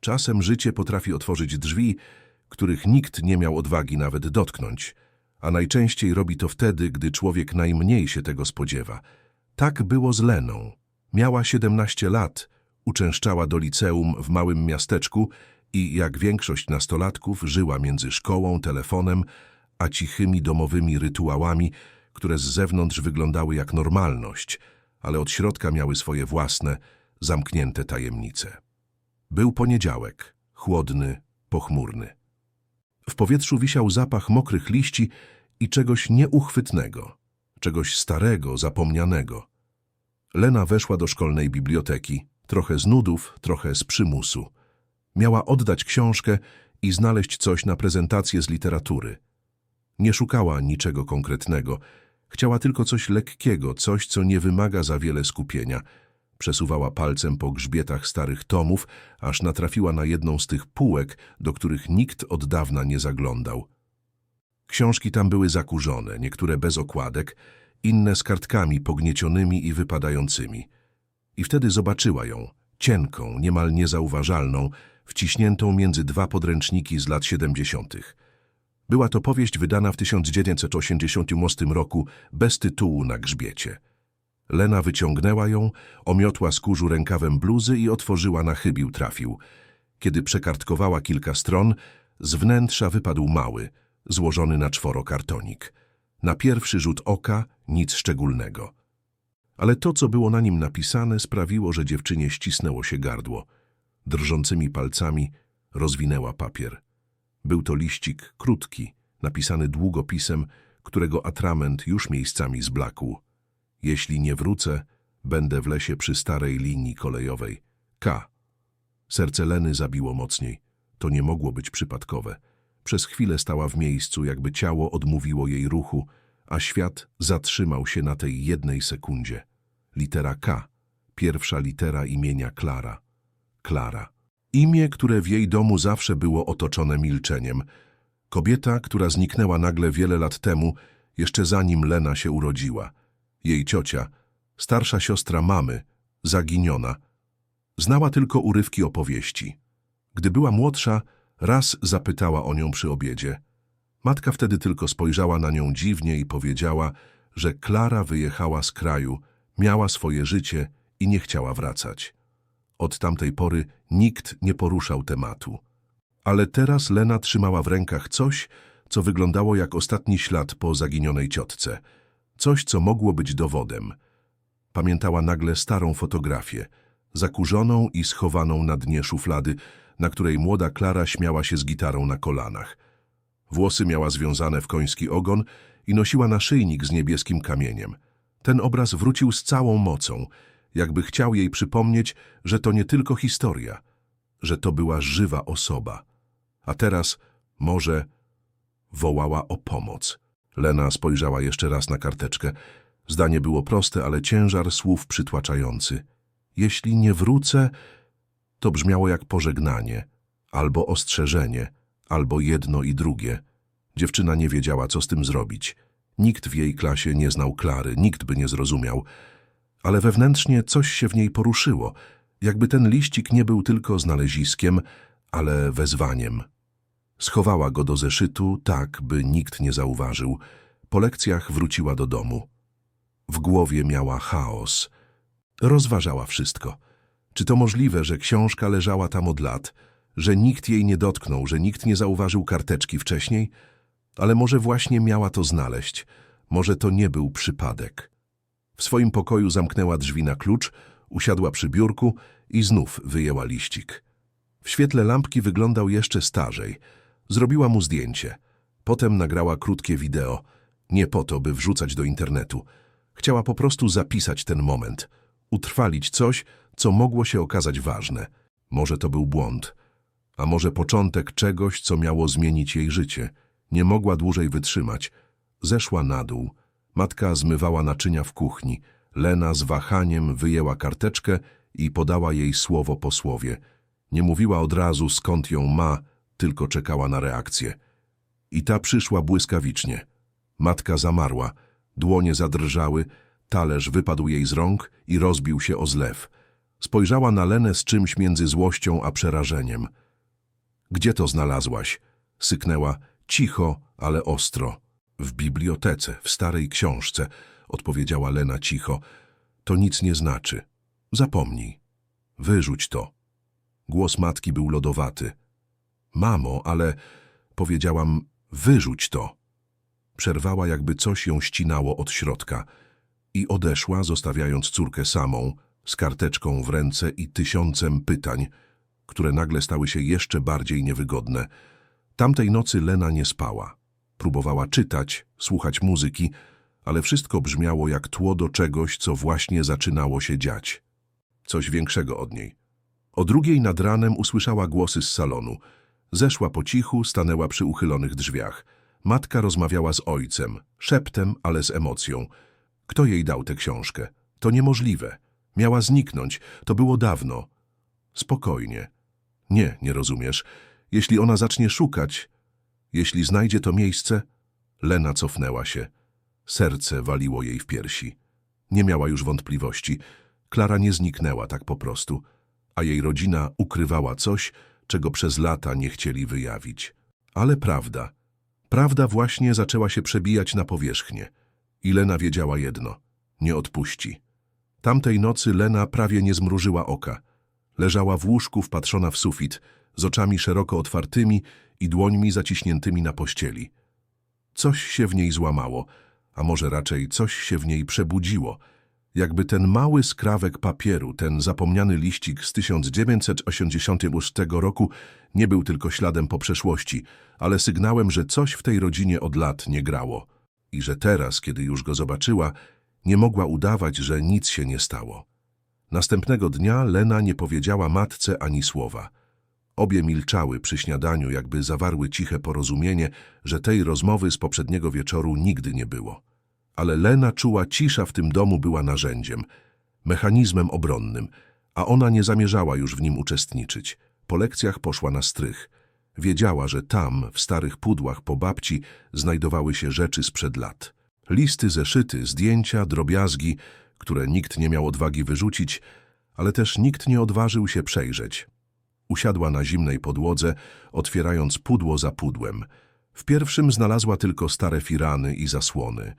Czasem życie potrafi otworzyć drzwi, których nikt nie miał odwagi nawet dotknąć, a najczęściej robi to wtedy, gdy człowiek najmniej się tego spodziewa. Tak było z Leną. Miała 17 lat, uczęszczała do liceum w małym miasteczku i, jak większość nastolatków, żyła między szkołą, telefonem, a cichymi domowymi rytuałami, które z zewnątrz wyglądały jak normalność, ale od środka miały swoje własne, zamknięte tajemnice. Był poniedziałek, chłodny, pochmurny. W powietrzu wisiał zapach mokrych liści i czegoś nieuchwytnego, czegoś starego, zapomnianego. Lena weszła do szkolnej biblioteki, trochę z nudów, trochę z przymusu. Miała oddać książkę i znaleźć coś na prezentację z literatury. Nie szukała niczego konkretnego, chciała tylko coś lekkiego, coś, co nie wymaga za wiele skupienia. Przesuwała palcem po grzbietach starych tomów, aż natrafiła na jedną z tych półek, do których nikt od dawna nie zaglądał. Książki tam były zakurzone, niektóre bez okładek, inne z kartkami pogniecionymi i wypadającymi. I wtedy zobaczyła ją, cienką, niemal niezauważalną, wciśniętą między dwa podręczniki z lat siedemdziesiątych. Była to powieść wydana w 1988 roku bez tytułu na grzbiecie. Lena wyciągnęła ją, omiotła skórzu rękawem bluzy i otworzyła na chybił trafił. Kiedy przekartkowała kilka stron, z wnętrza wypadł mały, złożony na czworo kartonik. Na pierwszy rzut oka nic szczególnego. Ale to, co było na nim napisane, sprawiło, że dziewczynie ścisnęło się gardło. Drżącymi palcami rozwinęła papier. Był to liścik krótki, napisany długopisem, którego atrament już miejscami zblakł. Jeśli nie wrócę, będę w lesie przy starej linii kolejowej. K. Serce Leny zabiło mocniej. To nie mogło być przypadkowe. Przez chwilę stała w miejscu, jakby ciało odmówiło jej ruchu, a świat zatrzymał się na tej jednej sekundzie. Litera K. Pierwsza litera imienia Klara. Klara. Imię, które w jej domu zawsze było otoczone milczeniem. Kobieta, która zniknęła nagle wiele lat temu, jeszcze zanim Lena się urodziła. Jej ciocia, starsza siostra mamy, zaginiona. Znała tylko urywki opowieści. Gdy była młodsza, raz zapytała o nią przy obiedzie. Matka wtedy tylko spojrzała na nią dziwnie i powiedziała, że Klara wyjechała z kraju, miała swoje życie i nie chciała wracać. Od tamtej pory nikt nie poruszał tematu. Ale teraz Lena trzymała w rękach coś, co wyglądało jak ostatni ślad po zaginionej ciotce. Coś, co mogło być dowodem. Pamiętała nagle starą fotografię, zakurzoną i schowaną na dnie szuflady, na której młoda Klara śmiała się z gitarą na kolanach. Włosy miała związane w koński ogon i nosiła naszyjnik z niebieskim kamieniem. Ten obraz wrócił z całą mocą, jakby chciał jej przypomnieć, że to nie tylko historia, że to była żywa osoba. A teraz może wołała o pomoc. Lena spojrzała jeszcze raz na karteczkę. Zdanie było proste, ale ciężar słów przytłaczający. Jeśli nie wrócę, to brzmiało jak pożegnanie, albo ostrzeżenie, albo jedno i drugie. Dziewczyna nie wiedziała, co z tym zrobić. Nikt w jej klasie nie znał Klary, nikt by nie zrozumiał. Ale wewnętrznie coś się w niej poruszyło, jakby ten liścik nie był tylko znaleziskiem, ale wezwaniem. Schowała go do zeszytu, tak, by nikt nie zauważył. Po lekcjach wróciła do domu. W głowie miała chaos. Rozważała wszystko. Czy to możliwe, że książka leżała tam od lat, że nikt jej nie dotknął, że nikt nie zauważył karteczki wcześniej? Ale może właśnie miała to znaleźć. Może to nie był przypadek. W swoim pokoju zamknęła drzwi na klucz, usiadła przy biurku i znów wyjęła liścik. W świetle lampki wyglądał jeszcze starzej. Zrobiła mu zdjęcie. Potem nagrała krótkie wideo. Nie po to, by wrzucać do internetu. Chciała po prostu zapisać ten moment. Utrwalić coś, co mogło się okazać ważne. Może to był błąd. A może początek czegoś, co miało zmienić jej życie. Nie mogła dłużej wytrzymać. Zeszła na dół. Matka zmywała naczynia w kuchni. Lena z wahaniem wyjęła karteczkę i podała jej słowo po słowie. Nie mówiła od razu, skąd ją ma, tylko czekała na reakcję. I ta przyszła błyskawicznie. Matka zamarła, dłonie zadrżały, talerz wypadł jej z rąk i rozbił się o zlew. Spojrzała na Lenę z czymś między złością a przerażeniem. Gdzie to znalazłaś? Syknęła cicho, ale ostro. W bibliotece, w starej książce, odpowiedziała Lena cicho. To nic nie znaczy. Zapomnij. Wyrzuć to. Głos matki był lodowaty. Mamo, ale... Powiedziałam, wyrzuć to. Przerwała, jakby coś ją ścinało od środka i odeszła, zostawiając córkę samą, z karteczką w ręce i tysiącem pytań, które nagle stały się jeszcze bardziej niewygodne. Tamtej nocy Lena nie spała. Próbowała czytać, słuchać muzyki, ale wszystko brzmiało jak tło do czegoś, co właśnie zaczynało się dziać. Coś większego od niej. O drugiej nad ranem usłyszała głosy z salonu. Zeszła po cichu, stanęła przy uchylonych drzwiach. Matka rozmawiała z ojcem, szeptem, ale z emocją. Kto jej dał tę książkę? To niemożliwe. Miała zniknąć. To było dawno. Spokojnie. Nie, nie rozumiesz. Jeśli ona zacznie szukać, jeśli znajdzie to miejsce... Lena cofnęła się. Serce waliło jej w piersi. Nie miała już wątpliwości. Klara nie zniknęła tak po prostu, a jej rodzina ukrywała coś, czego przez lata nie chcieli wyjawić. Ale prawda. Prawda właśnie zaczęła się przebijać na powierzchnię. I Lena wiedziała jedno. Nie odpuści. Tamtej nocy Lena prawie nie zmrużyła oka. Leżała w łóżku wpatrzona w sufit, z oczami szeroko otwartymi i dłońmi zaciśniętymi na pościeli. Coś się w niej złamało, a może raczej coś się w niej przebudziło. Jakby ten mały skrawek papieru, ten zapomniany liścik z 1988 roku nie był tylko śladem po przeszłości, ale sygnałem, że coś w tej rodzinie od lat nie grało i że teraz, kiedy już go zobaczyła, nie mogła udawać, że nic się nie stało. Następnego dnia Lena nie powiedziała matce ani słowa. Obie milczały przy śniadaniu, jakby zawarły ciche porozumienie, że tej rozmowy z poprzedniego wieczoru nigdy nie było. Ale Lena czuła, cisza w tym domu była narzędziem, mechanizmem obronnym, a ona nie zamierzała już w nim uczestniczyć. Po lekcjach poszła na strych. Wiedziała, że tam, w starych pudłach po babci, znajdowały się rzeczy sprzed lat. Listy, zeszyty, zdjęcia, drobiazgi, które nikt nie miał odwagi wyrzucić, ale też nikt nie odważył się przejrzeć. Usiadła na zimnej podłodze, otwierając pudło za pudłem. W pierwszym znalazła tylko stare firany i zasłony.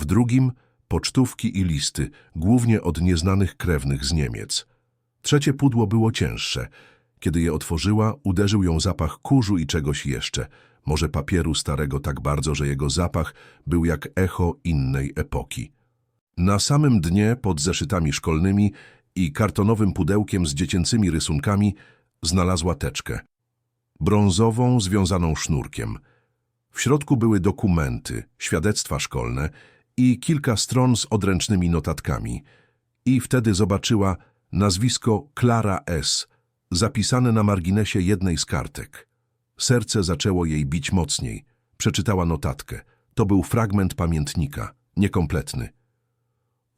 W drugim pocztówki i listy, głównie od nieznanych krewnych z Niemiec. Trzecie pudło było cięższe. Kiedy je otworzyła, uderzył ją zapach kurzu i czegoś jeszcze. Może papieru starego tak bardzo, że jego zapach był jak echo innej epoki. Na samym dnie, pod zeszytami szkolnymi i kartonowym pudełkiem z dziecięcymi rysunkami, znalazła teczkę. Brązową, związaną sznurkiem. W środku były dokumenty, świadectwa szkolne i kilka stron z odręcznymi notatkami. I wtedy zobaczyła nazwisko Klara S., zapisane na marginesie jednej z kartek. Serce zaczęło jej bić mocniej. Przeczytała notatkę. To był fragment pamiętnika, niekompletny.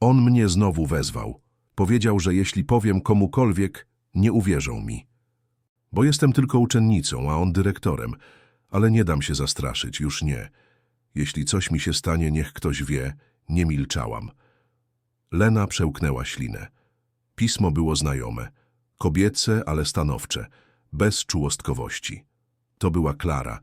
On mnie znowu wezwał. Powiedział, że jeśli powiem komukolwiek, nie uwierzą mi. Bo jestem tylko uczennicą, a on dyrektorem. Ale nie dam się zastraszyć, już nie. Jeśli coś mi się stanie, niech ktoś wie, nie milczałam. Lena przełknęła ślinę. Pismo było znajome. Kobiece, ale stanowcze. Bez czułostkowości. To była Klara.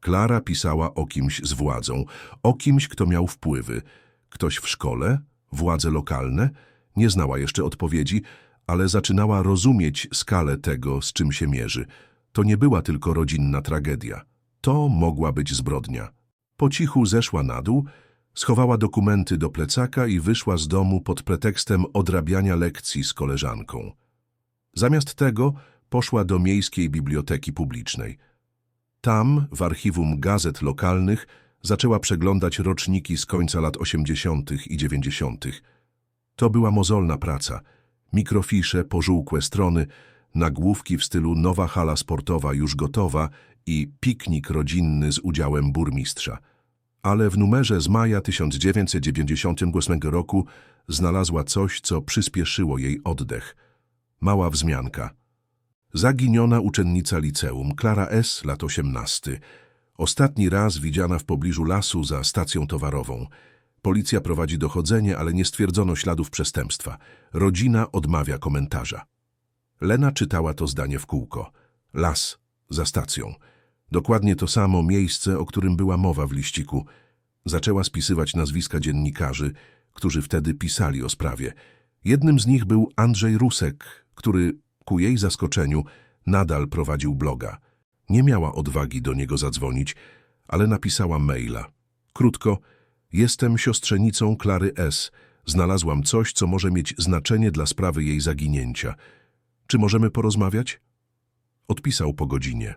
Klara pisała o kimś z władzą, o kimś, kto miał wpływy. Ktoś w szkole? Władze lokalne? Nie znała jeszcze odpowiedzi, ale zaczynała rozumieć skalę tego, z czym się mierzy. To nie była tylko rodzinna tragedia. To mogła być zbrodnia. Po cichu zeszła na dół, schowała dokumenty do plecaka i wyszła z domu pod pretekstem odrabiania lekcji z koleżanką. Zamiast tego poszła do miejskiej biblioteki publicznej. Tam, w archiwum gazet lokalnych, zaczęła przeglądać roczniki z końca lat 80. i 90. To była mozolna praca. Mikrofisze, pożółkłe strony, nagłówki w stylu nowa hala sportowa już gotowa i piknik rodzinny z udziałem burmistrza. Ale w numerze z maja 1998 roku znalazła coś, co przyspieszyło jej oddech. Mała wzmianka. Zaginiona uczennica liceum, Klara S., lat 18. Ostatni raz widziana w pobliżu lasu za stacją towarową. Policja prowadzi dochodzenie, ale nie stwierdzono śladów przestępstwa. Rodzina odmawia komentarza. Lena czytała to zdanie w kółko. Las, za stacją. Dokładnie to samo miejsce, o którym była mowa w liściku. Zaczęła spisywać nazwiska dziennikarzy, którzy wtedy pisali o sprawie. Jednym z nich był Andrzej Rusek, który, ku jej zaskoczeniu, nadal prowadził bloga. Nie miała odwagi do niego zadzwonić, ale napisała maila. Krótko, jestem siostrzenicą Klary S. Znalazłam coś, co może mieć znaczenie dla sprawy jej zaginięcia. Czy możemy porozmawiać? Odpisał po godzinie.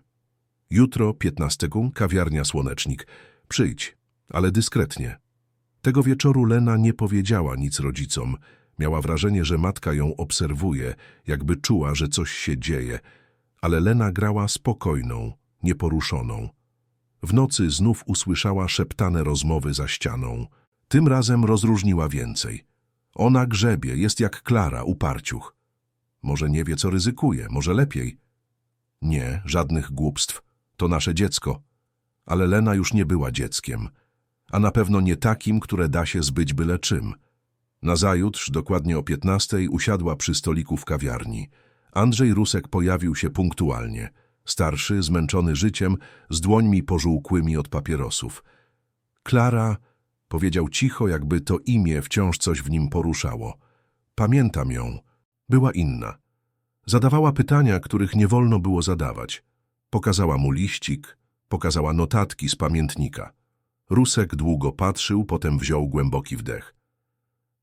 Jutro, 15, kawiarnia Słonecznik. Przyjdź, ale dyskretnie. Tego wieczoru Lena nie powiedziała nic rodzicom. Miała wrażenie, że matka ją obserwuje, jakby czuła, że coś się dzieje. Ale Lena grała spokojną, nieporuszoną. W nocy znów usłyszała szeptane rozmowy za ścianą. Tym razem rozróżniła więcej. Ona grzebie, jest jak Klara, uparciuch. Może nie wie, co ryzykuje, może lepiej. Nie, żadnych głupstw. To nasze dziecko. Ale Lena już nie była dzieckiem. A na pewno nie takim, które da się zbyć byle czym. Nazajutrz, dokładnie o piętnastej, usiadła przy stoliku w kawiarni. Andrzej Rusek pojawił się punktualnie. Starszy, zmęczony życiem, z dłońmi pożółkłymi od papierosów. Klara, powiedział cicho, jakby to imię wciąż coś w nim poruszało. Pamiętam ją. Była inna. Zadawała pytania, których nie wolno było zadawać. Pokazała mu liścik, pokazała notatki z pamiętnika. Rusek długo patrzył, potem wziął głęboki wdech.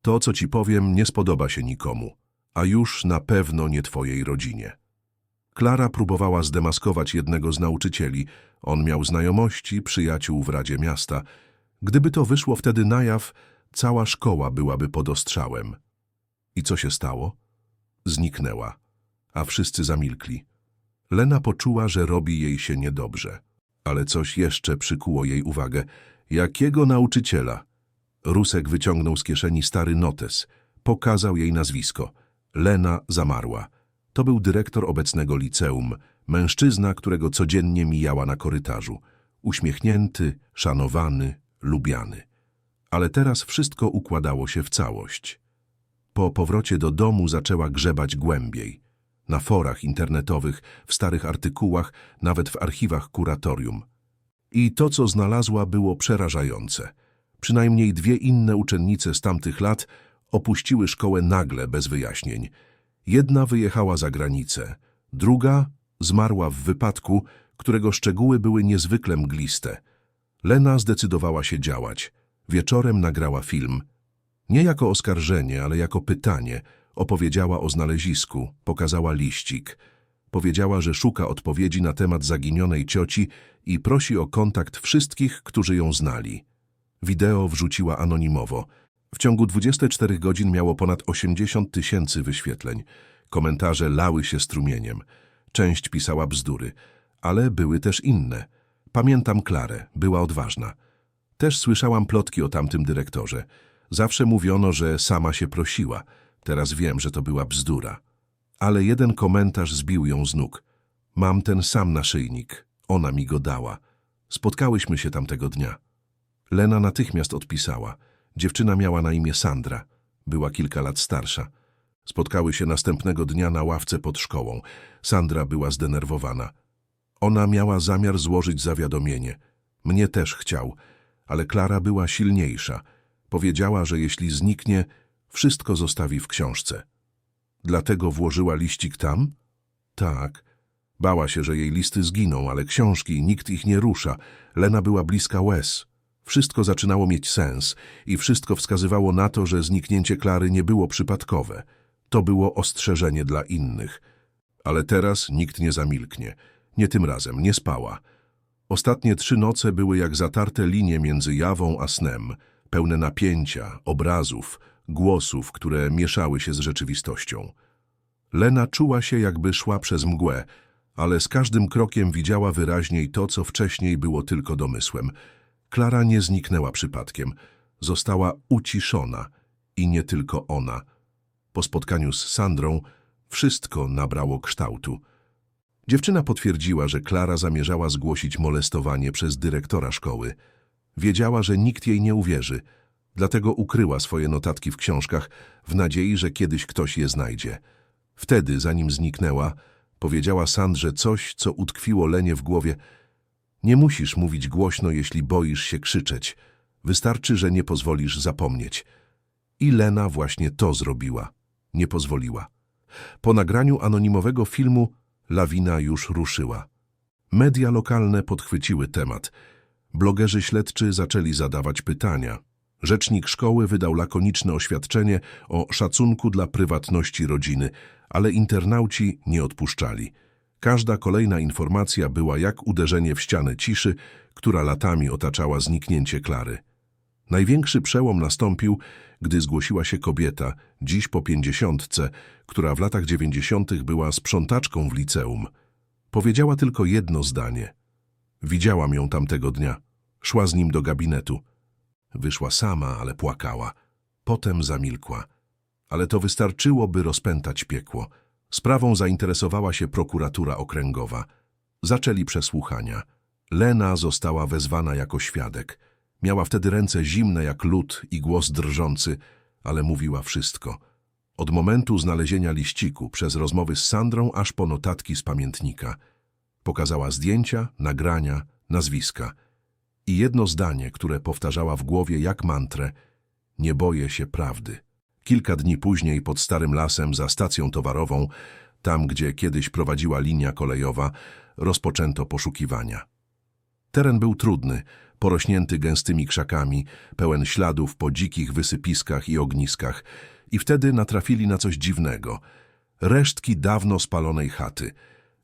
To, co ci powiem, nie spodoba się nikomu, a już na pewno nie twojej rodzinie. Klara próbowała zdemaskować jednego z nauczycieli. On miał znajomości, przyjaciół w Radzie Miasta. Gdyby to wyszło wtedy na jaw, cała szkoła byłaby pod ostrzałem. I co się stało? Zniknęła, a wszyscy zamilkli. Lena poczuła, że robi jej się niedobrze. Ale coś jeszcze przykuło jej uwagę. Jakiego nauczyciela? Rusek wyciągnął z kieszeni stary notes. Pokazał jej nazwisko. Lena zamarła. To był dyrektor obecnego liceum, mężczyzna, którego codziennie mijała na korytarzu. Uśmiechnięty, szanowany, lubiany. Ale teraz wszystko układało się w całość. Po powrocie do domu zaczęła grzebać głębiej. Na forach internetowych, w starych artykułach, nawet w archiwach kuratorium. I to, co znalazła, było przerażające. Przynajmniej dwie inne uczennice z tamtych lat opuściły szkołę nagle, bez wyjaśnień. Jedna wyjechała za granicę, druga zmarła w wypadku, którego szczegóły były niezwykle mgliste. Lena zdecydowała się działać. Wieczorem nagrała film. Nie jako oskarżenie, ale jako pytanie. Opowiedziała o znalezisku, pokazała liścik. Powiedziała, że szuka odpowiedzi na temat zaginionej cioci i prosi o kontakt wszystkich, którzy ją znali. Wideo wrzuciła anonimowo. W ciągu 24 godzin miało ponad 80 tysięcy wyświetleń. Komentarze lały się strumieniem. Część pisała bzdury, ale były też inne. Pamiętam Klarę, była odważna. Też słyszałam plotki o tamtym dyrektorze. Zawsze mówiono, że sama się prosiła. Teraz wiem, że to była bzdura. Ale jeden komentarz zbił ją z nóg. Mam ten sam naszyjnik. Ona mi go dała. Spotkałyśmy się tamtego dnia. Lena natychmiast odpisała. Dziewczyna miała na imię Sandra. Była kilka lat starsza. Spotkały się następnego dnia na ławce pod szkołą. Sandra była zdenerwowana. Ona miała zamiar złożyć zawiadomienie. Mnie też chciał, ale Klara była silniejsza. Powiedziała, że jeśli zniknie, wszystko zostawi w książce. Dlatego włożyła liścik tam? Tak. Bała się, że jej listy zginą, ale książki, nikt ich nie rusza. Lena była bliska łez. Wszystko zaczynało mieć sens i wszystko wskazywało na to, że zniknięcie Klary nie było przypadkowe. To było ostrzeżenie dla innych. Ale teraz nikt nie zamilknie. Nie tym razem, nie spała. Ostatnie trzy noce były jak zatarte linie między jawą a snem, pełne napięcia, obrazów, głosów, które mieszały się z rzeczywistością. Lena czuła się, jakby szła przez mgłę, ale z każdym krokiem widziała wyraźniej to, co wcześniej było tylko domysłem. Klara nie zniknęła przypadkiem. Została uciszona i nie tylko ona. Po spotkaniu z Sandrą wszystko nabrało kształtu. Dziewczyna potwierdziła, że Klara zamierzała zgłosić molestowanie przez dyrektora szkoły. Wiedziała, że nikt jej nie uwierzy, dlatego ukryła swoje notatki w książkach w nadziei, że kiedyś ktoś je znajdzie. Wtedy, zanim zniknęła, powiedziała Sandrze coś, co utkwiło Lenie w głowie. Nie musisz mówić głośno, jeśli boisz się krzyczeć. Wystarczy, że nie pozwolisz zapomnieć. I Lena właśnie to zrobiła. Nie pozwoliła. Po nagraniu anonimowego filmu lawina już ruszyła. Media lokalne podchwyciły temat. Blogerzy śledczy zaczęli zadawać pytania. Rzecznik szkoły wydał lakoniczne oświadczenie o szacunku dla prywatności rodziny, ale internauci nie odpuszczali. Każda kolejna informacja była jak uderzenie w ścianę ciszy, która latami otaczała zniknięcie Klary. Największy przełom nastąpił, gdy zgłosiła się kobieta, dziś po pięćdziesiątce, która w latach dziewięćdziesiątych była sprzątaczką w liceum. Powiedziała tylko jedno zdanie. Widziałam ją tamtego dnia. Szła z nim do gabinetu. Wyszła sama, ale płakała. Potem zamilkła. Ale to wystarczyło, by rozpętać piekło. Sprawą zainteresowała się prokuratura okręgowa. Zaczęli przesłuchania. Lena została wezwana jako świadek. Miała wtedy ręce zimne jak lód i głos drżący, ale mówiła wszystko. Od momentu znalezienia liściku, przez rozmowy z Sandrą, aż po notatki z pamiętnika. Pokazała zdjęcia, nagrania, nazwiska. I jedno zdanie, które powtarzała w głowie jak mantrę. Nie boję się prawdy. Kilka dni później pod Starym Lasem za stacją towarową, tam gdzie kiedyś prowadziła linia kolejowa, rozpoczęto poszukiwania. Teren był trudny, porośnięty gęstymi krzakami, pełen śladów po dzikich wysypiskach i ogniskach i wtedy natrafili na coś dziwnego. Resztki dawno spalonej chaty.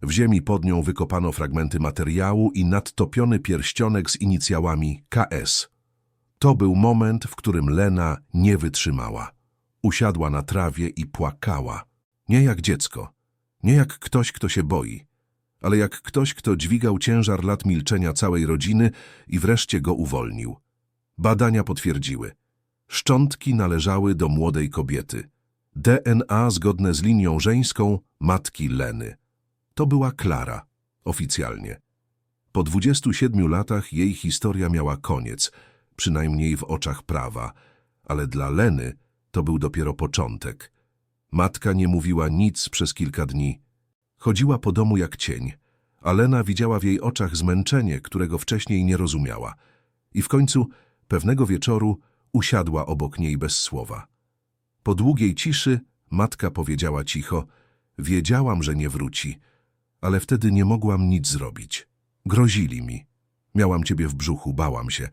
W ziemi pod nią wykopano fragmenty materiału i nadtopiony pierścionek z inicjałami KS. To był moment, w którym Lena nie wytrzymała. Usiadła na trawie i płakała. Nie jak dziecko, nie jak ktoś, kto się boi, ale jak ktoś, kto dźwigał ciężar lat milczenia całej rodziny i wreszcie go uwolnił. Badania potwierdziły. Szczątki należały do młodej kobiety. DNA zgodne z linią żeńską matki Leny. To była Klara, oficjalnie. Po 27 latach jej historia miała koniec, przynajmniej w oczach prawa, ale dla Leny to był dopiero początek. Matka nie mówiła nic przez kilka dni. Chodziła po domu jak cień, a Lena widziała w jej oczach zmęczenie, którego wcześniej nie rozumiała. I w końcu, pewnego wieczoru, usiadła obok niej bez słowa. Po długiej ciszy matka powiedziała cicho, wiedziałam, że nie wróci, ale wtedy nie mogłam nic zrobić. Grozili mi. Miałam ciebie w brzuchu, bałam się.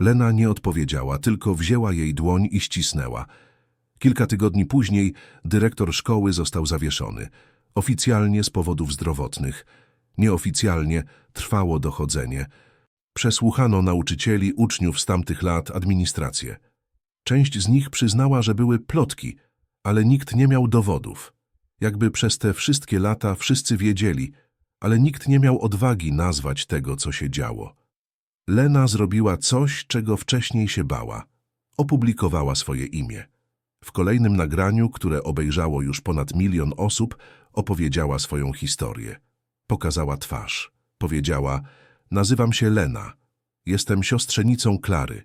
Lena nie odpowiedziała, tylko wzięła jej dłoń i ścisnęła. Kilka tygodni później dyrektor szkoły został zawieszony. Oficjalnie z powodów zdrowotnych. Nieoficjalnie trwało dochodzenie. Przesłuchano nauczycieli, uczniów z tamtych lat, administrację. Część z nich przyznała, że były plotki, ale nikt nie miał dowodów. Jakby przez te wszystkie lata wszyscy wiedzieli, ale nikt nie miał odwagi nazwać tego, co się działo. Lena zrobiła coś, czego wcześniej się bała. Opublikowała swoje imię. W kolejnym nagraniu, które obejrzało już ponad milion osób, opowiedziała swoją historię. Pokazała twarz. Powiedziała, nazywam się Lena. Jestem siostrzenicą Klary.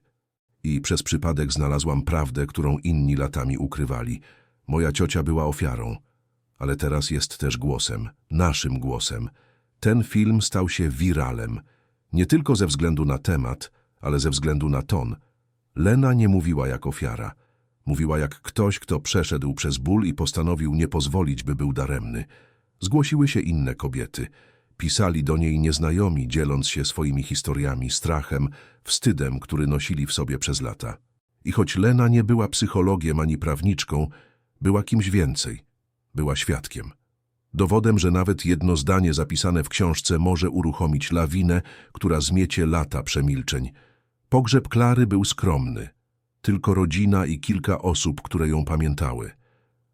I przez przypadek znalazłam prawdę, którą inni latami ukrywali. Moja ciocia była ofiarą, ale teraz jest też głosem, naszym głosem. Ten film stał się wiralem. Nie tylko ze względu na temat, ale ze względu na ton. Lena nie mówiła jak ofiara. Mówiła jak ktoś, kto przeszedł przez ból i postanowił nie pozwolić, by był daremny. Zgłosiły się inne kobiety. Pisali do niej nieznajomi, dzieląc się swoimi historiami, strachem, wstydem, który nosili w sobie przez lata. I choć Lena nie była psychologiem ani prawniczką, była kimś więcej. Była świadkiem. Dowodem, że nawet jedno zdanie zapisane w książce może uruchomić lawinę, która zmiecie lata przemilczeń. Pogrzeb Klary był skromny. Tylko rodzina i kilka osób, które ją pamiętały.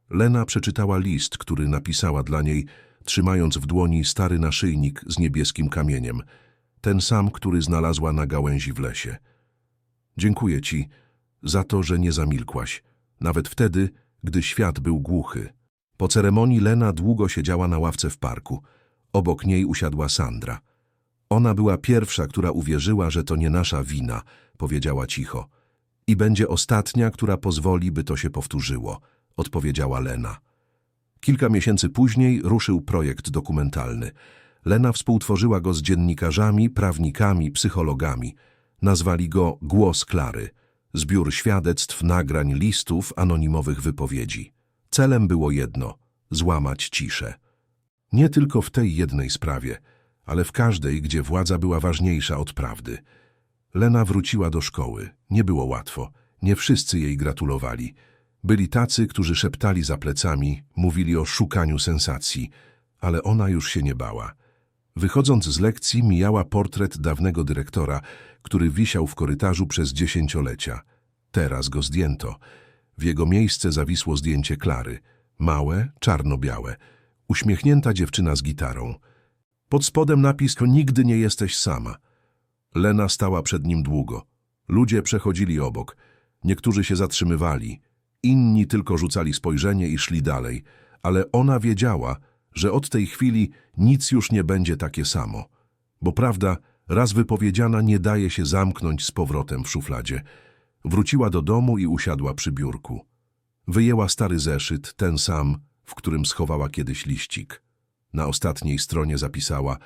Lena przeczytała list, który napisała dla niej, trzymając w dłoni stary naszyjnik z niebieskim kamieniem, ten sam, który znalazła na gałęzi w lesie. Dziękuję ci za to, że nie zamilkłaś, nawet wtedy, gdy świat był głuchy. Po ceremonii Lena długo siedziała na ławce w parku. Obok niej usiadła Sandra. Ona była pierwsza, która uwierzyła, że to nie nasza wina, powiedziała cicho. I będzie ostatnia, która pozwoli, by to się powtórzyło, odpowiedziała Lena. Kilka miesięcy później ruszył projekt dokumentalny. Lena współtworzyła go z dziennikarzami, prawnikami, psychologami. Nazwali go Głos Klary. Zbiór świadectw, nagrań, listów, anonimowych wypowiedzi. Celem było jedno – złamać ciszę. Nie tylko w tej jednej sprawie, ale w każdej, gdzie władza była ważniejsza od prawdy. Lena wróciła do szkoły. Nie było łatwo. Nie wszyscy jej gratulowali. Byli tacy, którzy szeptali za plecami, mówili o szukaniu sensacji, ale ona już się nie bała. Wychodząc z lekcji, mijała portret dawnego dyrektora, który wisiał w korytarzu przez dziesięciolecia. Teraz go zdjęto. W jego miejsce zawisło zdjęcie Klary. Małe, czarno-białe. Uśmiechnięta dziewczyna z gitarą. Pod spodem napis nigdy nie jesteś sama. Lena stała przed nim długo. Ludzie przechodzili obok. Niektórzy się zatrzymywali. Inni tylko rzucali spojrzenie i szli dalej. Ale ona wiedziała, że od tej chwili nic już nie będzie takie samo. Bo prawda, raz wypowiedziana, nie daje się zamknąć z powrotem w szufladzie. Wróciła do domu i usiadła przy biurku. Wyjęła stary zeszyt, ten sam, w którym schowała kiedyś liścik. Na ostatniej stronie zapisała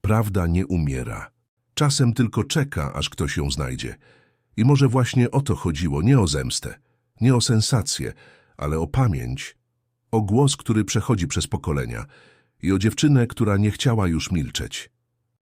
Prawda nie umiera. Czasem tylko czeka, aż ktoś ją znajdzie. I może właśnie o to chodziło, nie o zemstę, nie o sensację, ale o pamięć, o głos, który przechodzi przez pokolenia i o dziewczynę, która nie chciała już milczeć.